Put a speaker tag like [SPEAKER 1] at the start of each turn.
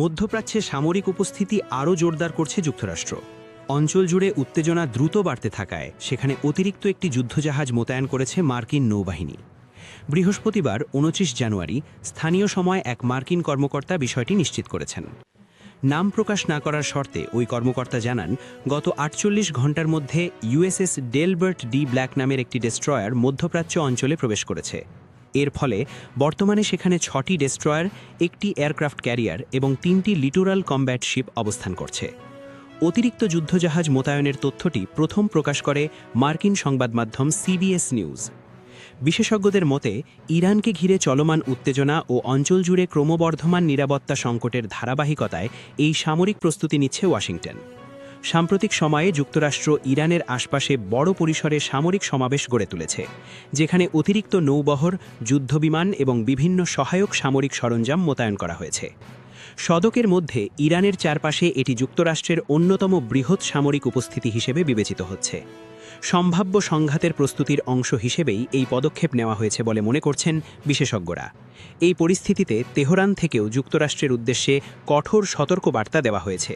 [SPEAKER 1] মধ্যপ্রাচ্যে সামরিক উপস্থিতি আরও জোরদার করছে যুক্তরাষ্ট্র। অঞ্চল জুড়ে উত্তেজনা দ্রুত বাড়তে থাকায় সেখানে অতিরিক্ত একটি যুদ্ধজাহাজ মোতায়েন করেছে মার্কিন নৌবাহিনী। বৃহস্পতিবার উনত্রিশ জানুয়ারি স্থানীয় সময় এক মার্কিন কর্মকর্তা বিষয়টি নিশ্চিত করেছেন। নাম প্রকাশ না করার শর্তে ওই কর্মকর্তা জানান, গত আটচল্লিশ ঘণ্টার মধ্যে ইউএসএস ডেলবার্ট ডি ব্ল্যাক নামের একটি ডেস্ট্রয়ার মধ্যপ্রাচ্য অঞ্চলে প্রবেশ করেছে। এর ফলে বর্তমানে সেখানে ছটি ডেস্ট্রয়ার একটি এয়ারক্রাফট ক্যারিয়ার এবং তিনটি লিটোরাল কমব্যাট শিপ অবস্থান করছে। অতিরিক্ত যুদ্ধজাহাজ মোতায়েনের তথ্যটি প্রথম প্রকাশ করে মার্কিন সংবাদ মাধ্যম সিবিএস নিউজ বিশেষজ্ঞদের মতে, ইরানকে ঘিরে চলমান উত্তেজনা ও অঞ্চল জুড়ে ক্রমবর্ধমান নিরাপত্তা সংকটের ধারাবাহিকতায় এই সামরিক প্রস্তুতি নিচ্ছে ওয়াশিংটন। সাম্প্রতিক সময়ে যুক্তরাষ্ট্র ইরানের আশপাশে বড় পরিসরে সামরিক সমাবেশ গড়ে তুলেছে, যেখানে অতিরিক্ত নৌবহর, যুদ্ধবিমান এবং বিভিন্ন সহায়ক সামরিক সরঞ্জাম মোতায়েন করা হয়েছে। সদকের মধ্যে ইরানের চারপাশে এটি যুক্তরাষ্ট্রের অন্যতম বৃহৎ সামরিক উপস্থিতি হিসেবে বিবেচিত হচ্ছে। সম্ভাব্য সংঘাতের প্রস্তুতির অংশ হিসেবেই এই পদক্ষেপ নেওয়া হয়েছে বলে মনে করছেন বিশেষজ্ঞরা। এই পরিস্থিতিতে তেহরান থেকেও যুক্তরাষ্ট্রের উদ্দেশ্যে কঠোর সতর্কবার্তা দেওয়া হয়েছে।